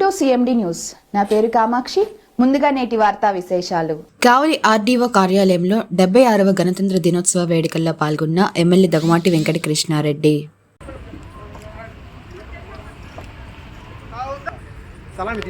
To CMD news నా పేరు కామాక్షి. ముందుగా నేటి వార్తా విశేషాలు. కావలి ఆర్డీఓ కార్యాలయంలో డెబ్బై ఆరవ గణతంత్ర దినోత్సవ వేడుకల్లో పాల్గొన్న ఎమ్మెల్యే దగమాటి వెంకట కృష్ణారెడ్డి. సలామి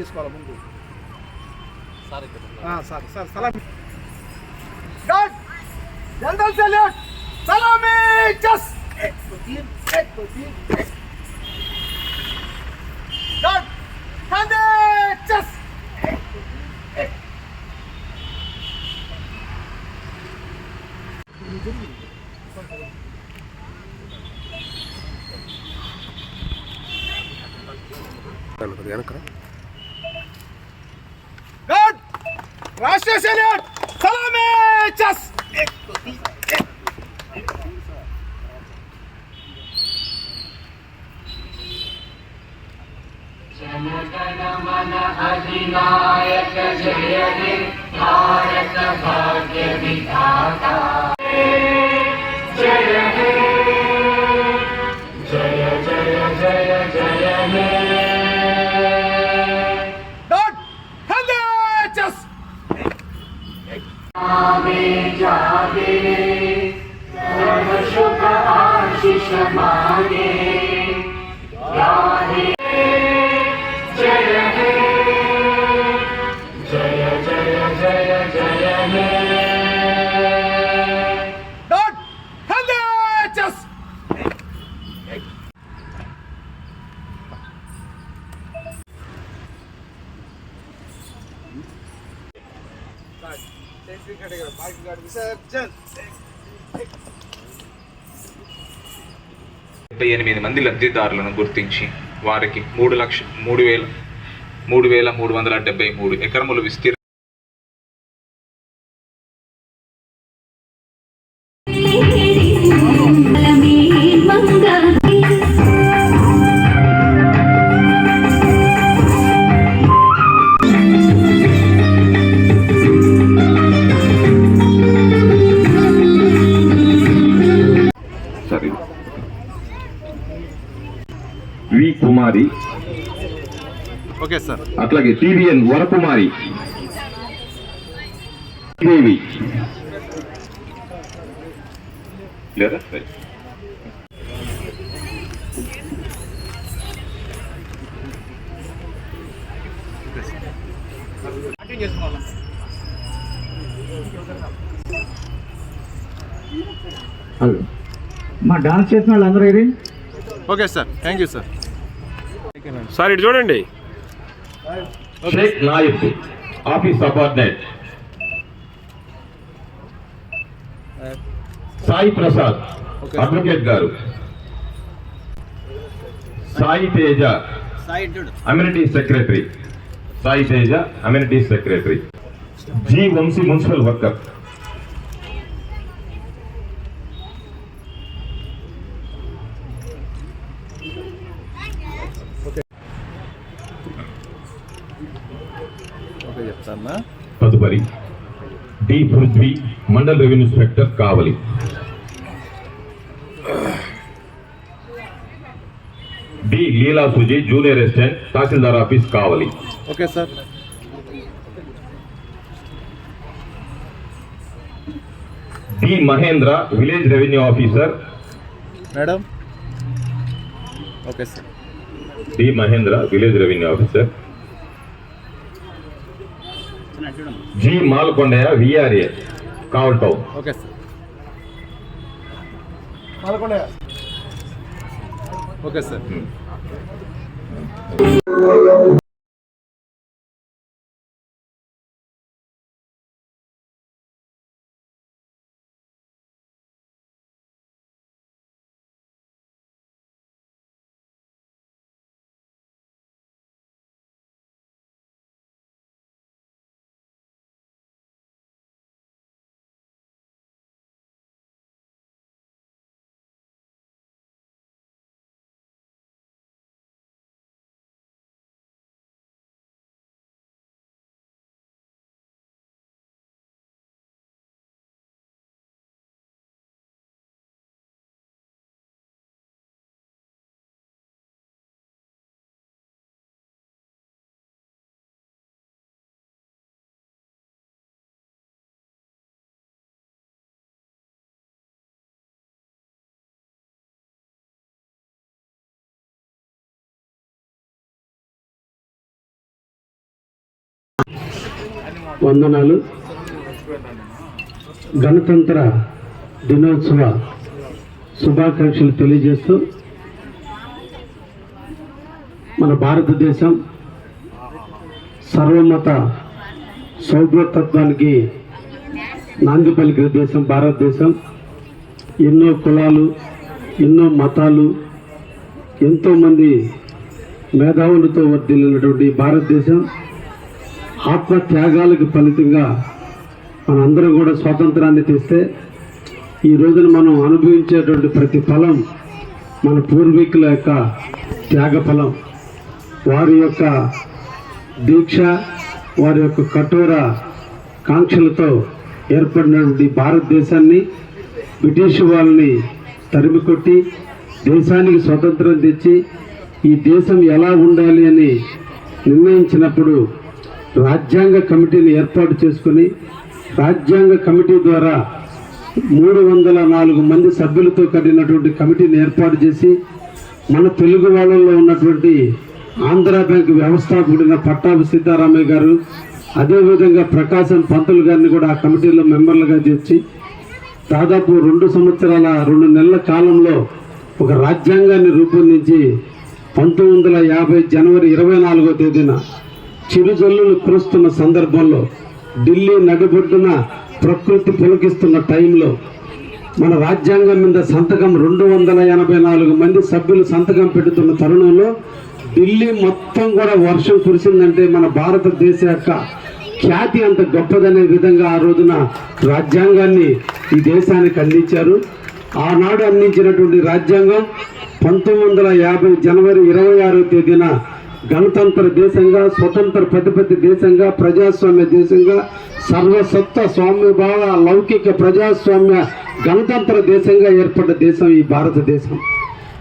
अधिनायक जय हे भारत भाग्य विधाता जय हे जय जय जय जय हे जागे शुभ आशीष मांगे। డెబ్బై ఎనిమిది మంది లబ్ధిదారులను గుర్తించి వారికి మూడు లక్ష మూడు వేల మూడు వేల మూడు వందల డెబ్బై మూడు ఎకరములు విస్తీర్ణ అట్లాగే టివిఎన్ వరకుమారి. దేవి చేసుకోవాలి మా డాన్స్ చేసిన వాళ్ళందరూ okay sir. Thank you sir. Sir ఇటు చూడండి. Sheikh Naif of his subordinate. Sai Prasad, okay. Advocate Garu. Sai Teja, Amenities Secretary. Sai Teja, Amenities Secretary. G. Vamsi Municipal Worker. తదుపరి D Prithvi mandal revenue inspector Kavali. D Leela Suji junior assistant tahsildar office Kavali. Okay sir. D Mahendra village revenue officer. Madam. Okay sir. D Mahendra village revenue officer. G Malkondaiah VRA Kaval town okay sir. Okay sir. వందనాలు. గణతంత్ర దినోత్సవ శుభాకాంక్షలు తెలియజేస్తూ మన భారతదేశం సర్వమత సౌభ్రతత్వానికి నాంది పలికిన దేశం భారతదేశం. ఎన్నో కులాలు ఎన్నో మతాలు ఎంతోమంది మేధావులతో వర్దిల్లినటువంటి భారతదేశం. ఆత్మ త్యాగాలకు ఫలితంగా మనందరం కూడా స్వాతంత్రాన్ని తెస్తే ఈ రోజున మనం అనుభవించేటువంటి ప్రతి ఫలం మన పూర్వీకుల యొక్క త్యాగ ఫలం వారి యొక్క దీక్ష వారి యొక్క కఠోర కాంక్షలతో ఏర్పడినటువంటి భారతదేశాన్ని బ్రిటిష్ వాళ్ళని తరిమికొట్టి దేశానికి స్వతంత్రం తెచ్చి ఈ దేశం ఎలా ఉండాలి అని నిర్ణయించినప్పుడు రాజ్యాంగ కమిటీని ఏర్పాటు చేసుకుని రాజ్యాంగ కమిటీ ద్వారా మూడు వందల నాలుగు మంది సభ్యులతో కలిగినటువంటి కమిటీని ఏర్పాటు చేసి మన తెలుగు వాళ్ళలో ఉన్నటువంటి ఆంధ్ర బ్యాంక్ వ్యవస్థాపకుడిన పట్టాభి సీతారామయ్య గారు అదేవిధంగా ప్రకాశం పంతులు గారిని కూడా ఆ కమిటీలో మెంబర్లుగా చేర్చి దాదాపు రెండు సంవత్సరాల రెండు నెలల కాలంలో ఒక రాజ్యాంగాన్ని రూపొందించి పంతొమ్మిది వందల యాభై జనవరి ఇరవై నాలుగో తేదీన చిరుజల్లులు కురుస్తున్న సందర్భంలో ఢిల్లీ నడిబొడ్డున ప్రకృతి పులకిస్తున్న టైంలో మన రాజ్యాంగం మీద సంతకం రెండు వందల ఎనభై నాలుగు మంది సభ్యులు సంతకం పెడుతున్న తరుణంలో ఢిల్లీ మొత్తం కూడా వర్షం కురిసిందంటే మన భారతదేశ యొక్క ఖ్యాతి అంత గొప్పదనే విధంగా ఆ రోజున రాజ్యాంగాన్ని ఈ దేశానికి అందించారు. ఆనాడు అందించినటువంటి రాజ్యాంగం పంతొమ్మిది వందల యాభై జనవరి ఇరవై ఆరో తేదీన గణతంత్ర దేశంగా స్వతంత్ర ప్రతిపత్తి దేశంగా ప్రజాస్వామ్య దేశంగా సర్వసత్త స్వామ్యభావ లౌకిక ప్రజాస్వామ్య గణతంత్ర దేశంగా ఏర్పడ్డ దేశం ఈ భారతదేశం.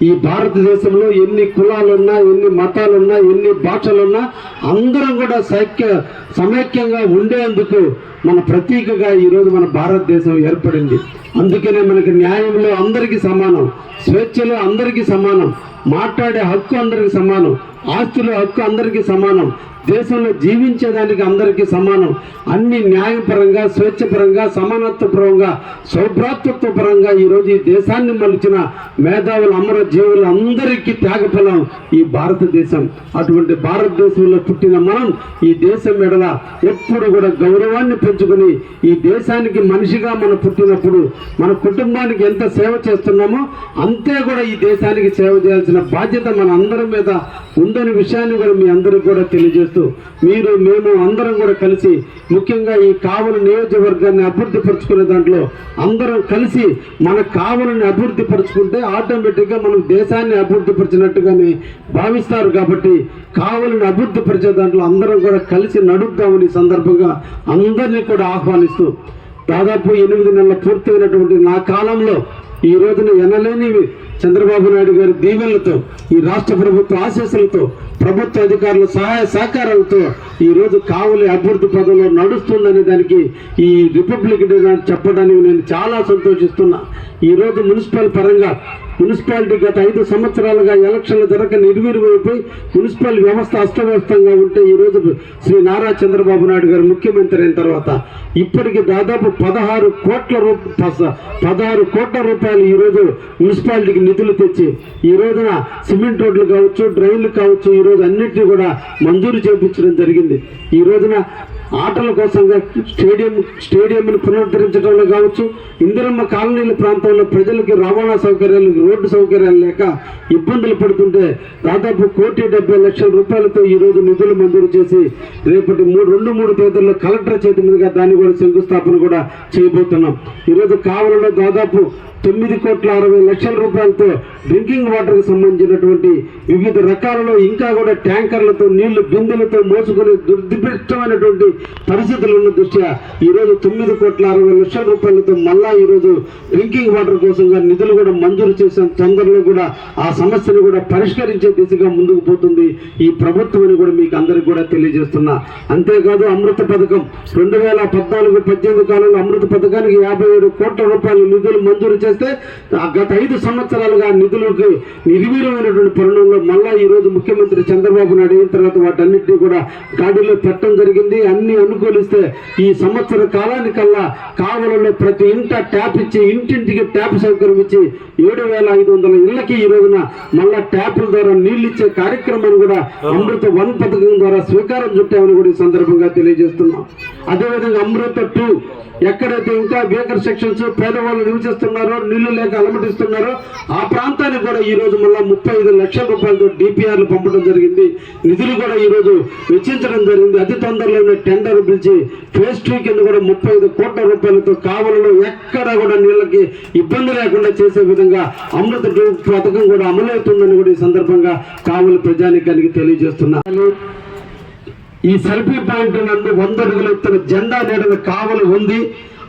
ఈ భారతదేశంలో ఎన్ని కులాలున్నా ఎన్ని మతాలున్నా ఎన్ని భాషలున్నా అందరం కూడా సైక్య సమైక్యంగా ఉండేందుకు మన ప్రతీకగా ఈరోజు మన భారతదేశం ఏర్పడింది. అందుకనే మనకి న్యాయంలో అందరికీ సమానం స్వేచ్ఛలో అందరికీ సమానం మాట్లాడే హక్కు అందరికీ సమానం ఆస్తుల హక్కు అందరికీ సమానం. దేశంలో జీవించేదానికి అందరికీ సమానం. అన్ని న్యాయపరంగా స్వేచ్ఛపరంగా సమానత్వపరంగా సౌభ్రాతృత్వపరంగా ఈరోజు ఈ దేశాన్ని మలిచిన మేధావులు అమర జీవులు అందరికీ త్యాగఫలం ఈ భారతదేశం. అటువంటి భారతదేశంలో పుట్టిన మనం ఈ దేశం ఎడల ఎప్పుడు కూడా గౌరవాన్ని పెంచుకొని ఈ దేశానికి మనిషిగా మనం పుట్టినప్పుడు మన కుటుంబానికి ఎంత సేవ చేస్తున్నామో అంతే కూడా ఈ దేశానికి సేవ చేయాల్సిన బాధ్యత మన అందరి మీద ఉందనే విషయాన్ని కూడా మీ అందరికీ కూడా తెలియజేస్తూ మీరు మేము అందరం కూడా కలిసి ముఖ్యంగా ఈ కావలి నియోజకవర్గాన్ని అభివృద్ధి పరుచుకునే దాంట్లో అందరం కలిసి మన కావలిని అభివృద్ధి పరుచుకుంటే ఆటోమేటిక్గా మనం దేశాన్ని అభివృద్ధి పరిచినట్టుగానే భావిస్తారు కాబట్టి కావలిని అభివృద్ధి పరిచే దాంట్లో అందరం కూడా కలిసి నడుద్దామని సందర్భంగా అందరినీ కూడా ఆహ్వానిస్తూ దాదాపు ఎనిమిది నెలల పూర్తయినటువంటి నా కాలంలో ఈ రోజున ఎనలేని చంద్రబాబు నాయుడు గారి దీవెనలతో ఈ రాష్ట్ర ప్రభుత్వ ఆశీస్సులతో ప్రభుత్వ అధికారుల సహాయ సహకారాలతో ఈ రోజు కావలి అభివృద్ధి పదంలో నడుస్తుందనే దానికి ఈ రిపబ్లిక్ డే చెప్పడానికి నేను చాలా సంతోషిస్తున్నా. ఈరోజు మున్సిపల్ పరంగా మున్సిపాలిటీ గత ఐదు సంవత్సరాలుగా ఎలక్షన్లు జరగక నిర్వీర్యమైపోయి మున్సిపల్ వ్యవస్థ అస్తవ్యస్తంగా ఉంటే ఈ రోజు శ్రీ నారా చంద్రబాబు నాయుడు గారు ముఖ్యమంత్రి అయిన తర్వాత ఇప్పటికి దాదాపు పదహారు కోట్ల రూప పదహారు కోట్ల రూపాయలు ఈ రోజు మున్సిపాలిటీకి నిధులు తెచ్చి ఈ రోజున సిమెంట్ రోడ్లు కావచ్చు డ్రైన్లు కావచ్చు రోజు అన్నింటినీ కూడా మంజూరు చేపించడం జరిగింది. ఈ రోజున ఆటల కోసంగా స్టేడియం స్టేడియంను పునరుద్ధరించడంలో కావచ్చు ఇందిరమ్మ కాలనీల ప్రాంతంలో ప్రజలకి రవాణా సౌకర్యాలు రోడ్డు సౌకర్యాలు లేక ఇబ్బందులు పడుతుంటే దాదాపు కోటి డెబ్బై లక్షల రూపాయలతో ఈ రోజు నిధులు మంజూరు చేసి రేపటి మూడు రెండు మూడు తేదీల్లో కలెక్టర్ చేతి మీదుగా దాన్ని కూడా శంకుస్థాపన కూడా చేయబోతున్నాం. ఈరోజు కావలలో దాదాపు తొమ్మిది కోట్ల అరవై లక్షల రూపాయలతో డ్రింకింగ్ వాటర్కి సంబంధించినటువంటి వివిధ రకాలలో ఇంకా కూడా ట్యాంకర్లతో నీళ్ళు బిందెలతో మోసుకునే దుర్దిష్టమైనటువంటి పరిస్థితులు ఉన్న దృష్ట్యా ఈరోజు తొమ్మిది కోట్ల అరవై లక్షల రూపాయలతో మళ్ళా ఈరోజు డ్రింకింగ్ వాటర్ కోసంగా నిధులు కూడా మంజూరు చేసిన తొందరలో కూడా ఆ సమస్యను కూడా పరిష్కరించే దిశగా ముందుకు పోతుంది ఈ ప్రభుత్వం అని కూడా మీకు అందరికి కూడా తెలియజేస్తున్నా. అంతేకాదు అమృత పథకం. రెండు వేల పద్నాలుగు పద్దెనిమిది కాలంలో అమృత పథకానికి యాభై ఏడు కోట్ల రూపాయల నిధులు మంజూరు చేస్తే గత ఐదు సంవత్సరాలుగా నిధులకు నిర్వీర్యమైనటువంటి పరిణామంలో మళ్ళా ఈ రోజు ముఖ్యమంత్రి చంద్రబాబు నాయుడు అయిన తర్వాత వాటన్నిటిని కూడా గాడిలో పెట్టడం జరిగింది. అన్ని అన్ని అనుకూలిస్తే ఈ సంవత్సర కాలానికల్లా కావలలో ప్రతి ఇంట ట్యాప్ ఇచ్చి ఇంటింటికి ట్యాప్ సౌకర్యం ఇచ్చి ఏడు వేల ఐదు వందల ఇళ్ళకి ఈ రోజున మళ్ళా ట్యాపుల ద్వారా నీళ్ళు ఇచ్చే కార్యక్రమాన్ని కూడా అమృత వన్ పథకం ద్వారా స్వీకారం చుట్టామని కూడా ఈ సందర్భంగా తెలియజేస్తున్నాం. అదేవిధంగా అమృత టూ ఎక్కడైతే ఇంకా బేకర్ సెక్షన్స్ పేదవాళ్ళు నివసిస్తున్నారో నీళ్ళు లేక అలమటిస్తున్నారో. ఆ ప్రాంతానికి కూడా ఈ రోజు ముప్పై ఐదు లక్షల రూపాయలతో డిపిఆర్లు పంపడం జరిగింది. నిధులు కూడా ఈ రోజు వెచ్చించడం జరిగింది. అతి తొందరలోనే టెండర్ పిలిచి ఫేజ్ టూ కింద కూడా ముప్పై ఐదు కోట్ల రూపాయలతో కావలలో ఎక్కడ కూడా నీళ్ళకి ఇబ్బంది లేకుండా చేసే విధంగా అమృత పథకం కూడా అమలవుతుందని కూడా ఈ సందర్భంగా కావలి ప్రజానికానికి తెలియజేస్తున్నారు ఈ సెల్ఫీ పాయింట్ నందు వంద అడుగుల ఎత్తున జెండా నీడన కావలి ఉంది.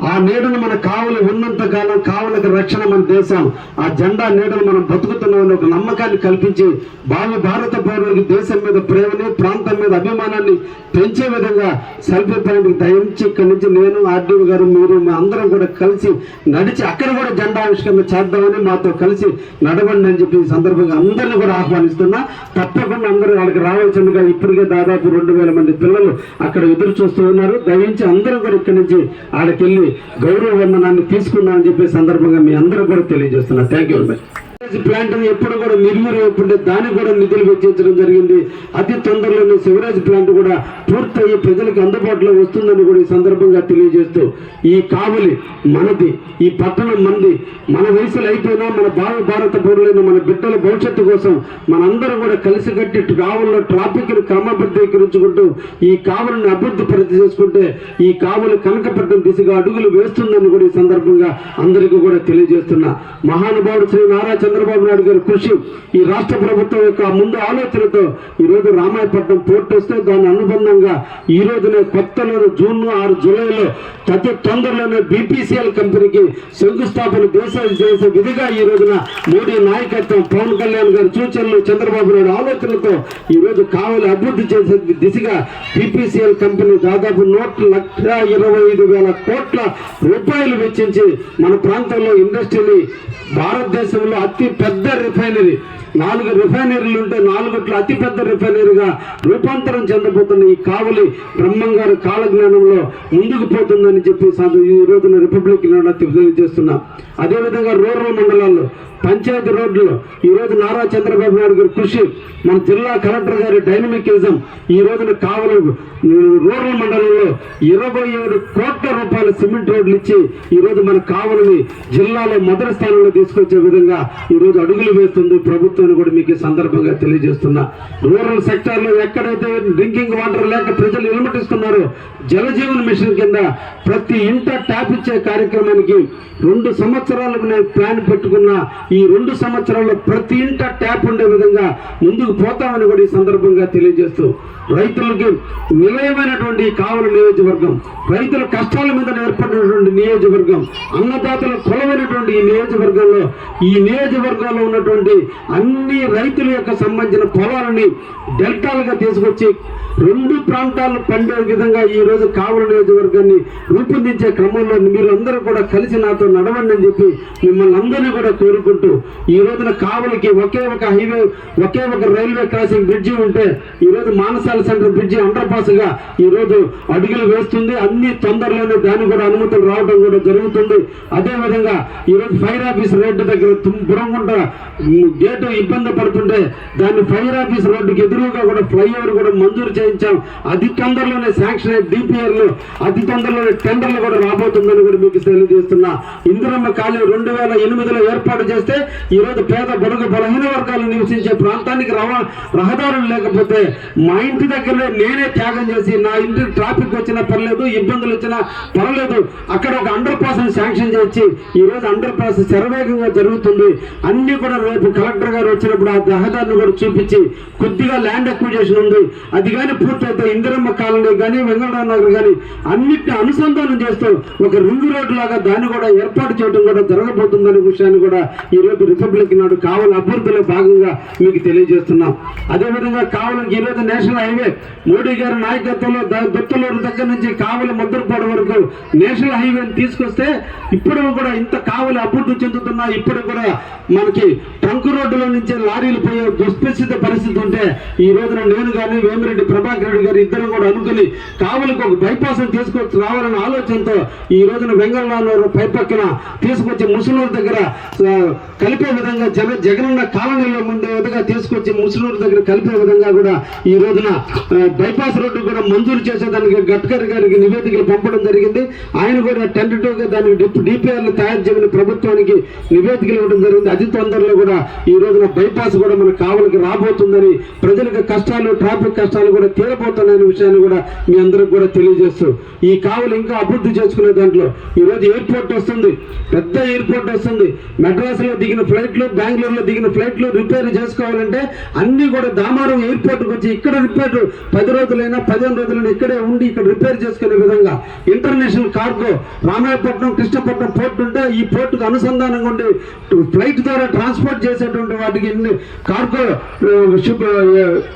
ఆ నీడను మన కావలి ఉన్నంత కాలం కావలికి రక్షణ మన దేశం. ఆ జెండా నీడను మనం బతుకుతున్నామని ఒక నమ్మకాన్ని కల్పించి భావి భారత పౌరులకి దేశం మీద ప్రేమని ప్రాంతం మీద అభిమానాన్ని పెంచే విధంగా సెల్ఫీ పాయింట్కి దయించి ఇక్కడి నుంచి నేను ఆర్డీఓ గారు మీరు మా అందరం కూడా కలిసి నడిచి అక్కడ కూడా జెండా ఆవిష్కరణ చేద్దామని మాతో కలిసి నడవండి అని చెప్పి ఈ సందర్భంగా అందరిని కూడా ఆహ్వానిస్తున్నా. తప్పకుండా అందరూ వాళ్ళకి రావాల్సిందిగా ఇప్పటికే దాదాపు రెండు వేల మంది పిల్లలు అక్కడ ఎదురు చూస్తూ ఉన్నారు. దయించి అందరూ కూడా ఇక్కడి నుంచి ఆడకి వెళ్ళి గౌరవ వందనాన్ని తీసుకున్నామని చెప్పే సందర్భంగా మీ అందరూ కూడా తెలియజేస్తున్నా. Thank you very much plant ఎప్పుడు కూడా నిర్వీర్యం ఎప్పుడే దానికి కూడా నిధులు వెచ్చించడం జరిగింది. అతి తొందరలోనే సివరేజ్ ప్లాంట్ కూడా పూర్తయి ప్రజలకు అందుబాటులో వస్తుందని కూడా ఈ సందర్భంగా తెలియజేస్తూ ఈ కావలి మనది ఈ పట్టణం మంది మన వయసులు అయిపోయినా మన భావ భారత పౌరులైన మన బిడ్డల భవిష్యత్తు కోసం మనందరం కూడా కలిసికట్టి కావల్లో ట్రాఫిక్ను క్రమబద్ధీకరించుకుంటూ ఈ కావలిని అభివృద్ధి పరిధి చేసుకుంటే ఈ కావలి కనకపట్నం దిశగా అడుగులు వేస్తుందని కూడా ఈ సందర్భంగా అందరికీ కూడా తెలియజేస్తున్నా. మహానుభావుడు శ్రీ నారా చంద్రబాబు నాయుడు గారి కృషి ఈ రాష్ట్ర ప్రభుత్వం యొక్క ముందు ఆలోచనతో ఈ రోజు రామాయపట్నం పోర్టు వస్తే దాని అనుబంధంగా ఈ రోజునే కొత్తలో జూన్ ఆరు జూలైలో అతి తొందరలోనే బీపీసీఎల్ కంపెనీకి శంకుస్థాపన దేశాలు చేసే విధిగా ఈ రోజున మోడీ నాయకత్వం పవన్ కళ్యాణ్ గారి సూచనలు చంద్రబాబు నాయుడు ఆలోచనలతో ఈ రోజు కావలి అభివృద్ధి చేసే దిశగా బీపీసీఎల్ కంపెనీ దాదాపు నూట లక్ష ఇరవై ఐదు వేల కోట్ల రూపాయలు వెచ్చించి మన ప్రాంతంలో ఇండస్ట్రీని భారతదేశంలో అతి పెద్ద రిఫైనరీ. నాలుగు రిఫైనరీలు ఉంటే నాలుగుట్లో అతి పెద్ద రిఫైనరీగా రూపాంతరం చెందబోతున్న ఈ కావలి బ్రహ్మంగారు కాలజ్ఞానంలో ముందుకు పోతుందని చెప్పి సద- ఈ రోజున రిపబ్లిక్ తెలియజేస్తున్నా. అదేవిధంగా రూరల్ మండలాల్లో పంచాయతీ రోడ్లు ఈ రోజు నారా చంద్రబాబు నాయుడు గారి కృషి మన జిల్లా కలెక్టర్ గారి డైనమికిజం. ఈ రోజున కావలి రూరల్ మండలంలో ఇరవై ఏడు కోట్ల రూపాయల సిమెంట్ రోడ్లు ఇచ్చి ఈరోజు మన కావలిని జిల్లాలో మొదటి స్థానంలో తీసుకొచ్చే విధంగా ఈరోజు అడుగులు వేస్తుంది ప్రభుత్వాన్ని కూడా మీకు ఈ సందర్భంగా తెలియజేస్తున్నా. రూరల్ సెక్టార్లో ఎక్కడైతే డ్రింకింగ్ వాటర్ లేక ప్రజలు ఇలమటిస్తున్నారో జలజీవన్ మిషన్ కింద ప్రతి ఇంట ట్యాప్ ఇచ్చే కార్యక్రమానికి రెండు సంవత్సరాలకు నేను ప్లాన్ పెట్టుకున్న ఈ రెండు సంవత్సరాల్లో ప్రతి ఇంట ట్యాప్ ఉండే విధంగా ముందుకు పోతామని కూడా ఈ సందర్భంగా తెలియజేస్తూ రైతులకి నిలయమైనటువంటి కావల కావలి నియోజకవర్గం రైతుల కష్టాల మీద ఏర్పడినటువంటి నియోజకవర్గం అన్నదాతల కొలమైనటువంటి ఈ నియోజకవర్గంలో ఈ నియోజకవర్గంలో ఉన్నటువంటి అన్ని రైతుల యొక్క సంబంధించిన పొలాలని డెల్టాలుగా తీసుకొచ్చి రెండు ప్రాంతాలు పండే విధంగా ఈ రోజు కావలి నియోజకవర్గాన్ని రూపొందించే క్రమంలో మీరు అందరూ కూడా కలిసి నాతో నడవండి అని చెప్పి మిమ్మల్ని అందరినీ కూడా కోరుకుంటూ ఈ రోజున కావలికి ఒకే ఒక హైవే ఒకే ఒక రైల్వే క్రాసింగ్ బ్రిడ్జి ఉంటే ఈ రోజు మానసాల సెంటర్ బ్రిడ్జి అండర్ పాస్గా ఈ రోజు అడుగులు వేస్తుంది. అన్ని తొందరలోనే దాన్ని కూడా అనుమతులు రావడం కూడా జరుగుతుంది. అదే విధంగా ఈ రోజు ఫైర్ ఆఫీస్ రోడ్డు దగ్గర తుమ్- బురంగుంట గేటు ఇబ్బంది పడుతుంటే దాన్ని ఫైర్ ఆఫీస్ రోడ్డుకి ఎదురుగా కూడా ఫ్లైఓవర్ కూడా మంజూరు చేయించాం. అతి తొందరలోనే శాంక్షన్ అయ్యే డిపిఆర్లు అతి తొందరలోనే టెండర్లు కూడా రాబోతుందని కూడా మీకు తెలియజేస్తున్నా. ఇందిరమ్మ కాలనీ రెండు వేల ఎనిమిదిలో ఏర్పాటు చేస్తే ఈ రోజు పేద బడుగు బలహీన వర్గాలు నివసించే ప్రాంతానికి రవా రహదారులు లేకపోతే మా ఇంటి దగ్గరనే నేనే త్యాగం చేసి నా ఇంటి ట్రాఫిక్ వచ్చినా పర్లేదు ఇబ్బందులు వచ్చినా పర్లేదు. అక్కడ ఒక అండర్ పాస్ శాంక్షన్ చేసి ఈ రోజు అండర్ పాస్ శరవేగంగా జరుగుతుంది. అన్ని కూడా రేపు కలెక్టర్ గారు వచ్చినప్పుడు ఆ రహదారిని కూడా చూపించి కొద్దిగా ల్యాండ్ అక్విజేషన్ ఉంది. అది కానీ పూర్తయితే ఇందిరమ్మ కాలనీ కానీ వెంకటరావు నగర్ కానీ అన్నిటిని అనుసంధానం చేస్తూ ఒక రింగ్ రోడ్ లాగా దాన్ని కూడా ఏర్పాటు చేయడం కూడా జరగబోతుందనే విషయాన్ని కూడా ఈ ఈరోజు రిపబ్లిక్ నాడు కావలి అభివృద్ధిలో భాగంగా మీకు తెలియజేస్తున్నాం. అదేవిధంగా కావలికి ఈరోజు రోజు నేషనల్ హైవే మోడీ గారి నాయకత్వంలో ద- దుత్తలూరు దగ్గర నుంచి కావలి ముద్రపాడు వరకు నేషనల్ హైవేని తీసుకొస్తే ఇప్పుడు కూడా ఇంత కావలి అభివృద్ధి చెందుతున్నా ఇప్పుడు కూడా మనకి ట్రంక్ రోడ్డులో నుంచి లారీలు పోయే దుస్థిత పరిస్థితి ఉంటే ఈ రోజున నేను కానీ వేమిరెడ్డి ప్రభాకర్ రెడ్డి గారు ఇద్దరు కూడా అనుకుని కావలికి ఒక బైపాస్ తీసుకొచ్చి రావాలనే ఆలోచనతో ఈ రోజున బెంగళూరు పై పక్కన తీసుకొచ్చి ముసలూరు దగ్గర కలిపే విధంగా జన జగనన్న కాలనీలో ముందే విధంగా తీసుకొచ్చి ముసలూరు దగ్గర కలిపే విధంగా కూడా ఈ రోజున బైపాస్ రోడ్డు కూడా మంజూరు చేసేదానికి గడ్కరీ గారికి నివేదికలు పంపడం జరిగింది. ఆయన కూడా టెంటటివ్గా దానికి డిపిఆర్లు తయారు చేయమని ప్రభుత్వానికి నివేదికలు ఇవ్వడం జరిగింది. అతి తొందరలో కూడా ఈ రోజున బైపాస్ కూడా మన కావలికి రాబోతుందని ప్రజలకు కష్టాలు ట్రాఫిక్ కష్టాలు కూడా తీరబోతున్నాయనే విషయాన్ని కూడా మీ అందరికి కూడా తెలియజేస్తూ ఈ కావలు ఇంకా అభివృద్ధి చేసుకునే దాంట్లో ఈ రోజు ఎయిర్పోర్ట్ వస్తుంది పెద్ద ఎయిర్పోర్ట్ వస్తుంది. మెడ్రాస్లో దిగిన ఫ్లైట్లు బెంగళూరులో దిగిన ఫ్లైట్లు రిపేర్ చేసుకోవాలంటే అన్ని కూడా దామారం ఎయిర్పోర్ట్కి వచ్చి ఇక్కడ రిపేర్ పది రోజులైనా పదిహేను రోజులైనా ఇక్కడే ఉండి ఇక్కడ రిపేర్ చేసుకునే విధంగా international cargo Ramayapatnam Krishnapatnam port ఉంటే ఈ పోర్టుకు అనుసంధానంగా ఉండి ఫ్లైట్ ద్వారా ట్రాన్స్పోర్ట్ చేసేటువంటి వాటికి కార్గో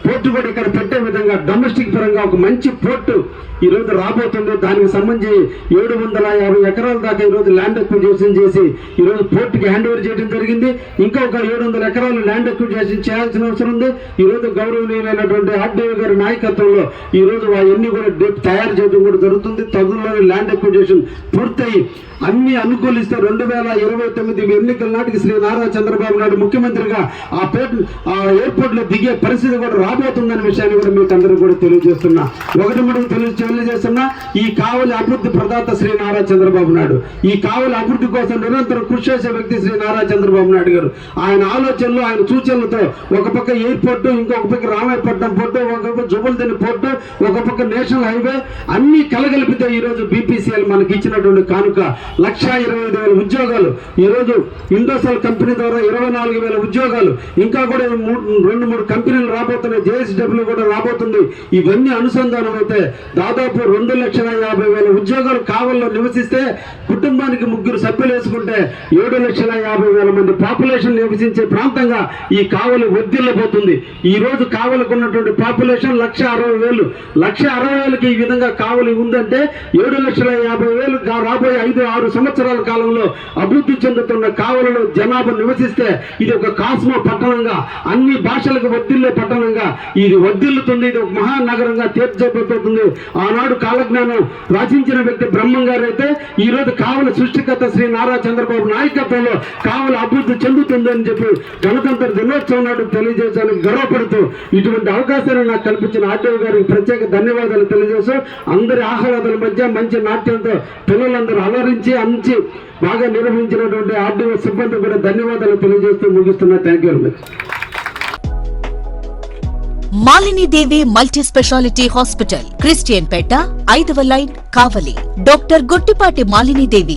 పోర్టు కూడా ఇక్కడ పెట్టే విధంగా డొమెస్టిక్ పరంగా ఒక మంచి పోర్టు ఈ రోజు రాబోతుంది. దానికి సంబంధించి ఏడు వందల యాభై ఎకరాల దాకా ఈ రోజు ల్యాండ్ అక్విజిషన్ చేసి ఈ రోజు పోర్టుకి హ్యాండ్ ఓవర్ చేయడం జరిగింది. ఇంకా ఒక ఏడు వందల ఎకరాలు ల్యాండ్ అక్విజిషన్ చేయాల్సిన అవసరం ఉంది. ఈ రోజు గౌరవనీయులైనటువంటి ఆర్డీఓ గారి నాయకత్వంలో ఈ రోజు అవన్నీ కూడా డెప్ తయారు చేయడం కూడా జరుగుతుంది. తగులోని ల్యాండ్ అక్విజిషన్ పూర్తయి. అన్ని అనుకూలిస్తే రెండు వేల ఇరవై తొమ్మిది ఎన్నికల నాటికి శ్రీ నారా చంద్రబాబు నాయుడు ముఖ్యమంత్రిగా ఆ పేట ఆ ఎయిర్పోర్ట్లో దిగే పరిస్థితి కూడా రాబోతుందనే విషయాన్ని కూడా మీకు అందరూ కూడా తెలియజేస్తున్నా. ఒకటి మూడు తెలియ తెలియజేస్తున్నా ఈ కావలి అభివృద్ధి ప్రదాత శ్రీ నారా చంద్రబాబు నాయుడు. ఈ కావలి అభివృద్ధి కోసం నిరంతరం కృషి చేసే వ్యక్తి శ్రీ నారా చంద్రబాబు నాయుడు గారు. ఆయన ఆలోచనలు ఆయన సూచనలతో ఒక పక్క ఎయిర్పోర్టు ఇంకొక పక్క రామాయపట్నం పోర్టు ఒక పక్క జుబుల్దిని పోర్టు ఒక పక్క నేషనల్ హైవే అన్ని కలగలిపితే ఈ రోజు బీపీసీఎల్ మనకి ఇచ్చినటువంటి కానుక. లక్ష ఇరవై ఐదు వేల ఉద్యోగాలు. ఈ రోజు ఇండోసెల్ కంపెనీ ద్వారా ఇరవై నాలుగు వేల ఉద్యోగాలు. ఇంకా కూడా మూడు- రెండు మూడు కంపెనీలు రాబోతున్నాయి. జేఎస్డబ్ల్యూ కూడా రాబోతుంది. ఇవన్నీ అనుసంధానం అయితే దాదాపు రెండు లక్షల యాభై వేల ఉద్యోగాలు కావల్లో నివసిస్తే కుటుంబానికి ముగ్గురు సభ్యులు వేసుకుంటే ఏడు లక్షల యాభై వేల మంది పాపులేషన్ నివసించే ప్రాంతంగా ఈ కావలి వర్ధిల్లబోతుంది ఈ రోజు కావలికి ఉన్నటువంటి పాపులేషన్ లక్ష అరవై వేలు. లక్ష అరవై వేలకి ఈ విధంగా కావలి ఉందంటే ఏడు లక్షల యాభై వేలు రాబోయే ఐదు ఆరు సంవత్సరాల కాలంలో అభివృద్ధి చెందుతున్న కావలలో జనాభా నివసిస్తే ఇది ఒక కాస్మో పట్టణంగా అన్ని భాషలకు వర్ధిల్లే పట్టణంగా ఇది వర్ధిల్లుతుంది ఇది ఒక మహానగరంగా తీర్చబోతుంది ఆనాడు కాలజ్ఞానం రచించిన వ్యక్తి బ్రహ్మం గారు అయితే ఈ రోజు కావల సృష్టికర్త శ్రీ నారా చంద్రబాబు నాయకత్వంలో కావలి అభివృద్ధి చెందుతుందని చెప్పి గణతంత్ర దినోత్సవం నాడు తెలియజేసానికి గర్వపడుతూ ఇటువంటి అవకాశాన్ని నాకు కల్పించిన ఆర్టీఓ గారికి ప్రత్యేక ధన్యవాదాలు తెలియజేస్తూ అందరి ఆహ్లాదాల మధ్య మంచి నాట్యంతో పిల్లలందరూ అలరించి అంచి బాగా నిర్వహించినటువంటి ఆర్టీఓ సిబ్బంది కూడా ధన్యవాదాలు తెలియజేస్తూ ముగిస్తున్నా. Thank you very much multi specialty hospital Christian Peta ఐదవ line Kavali. Doctor Guttipati Malinidevi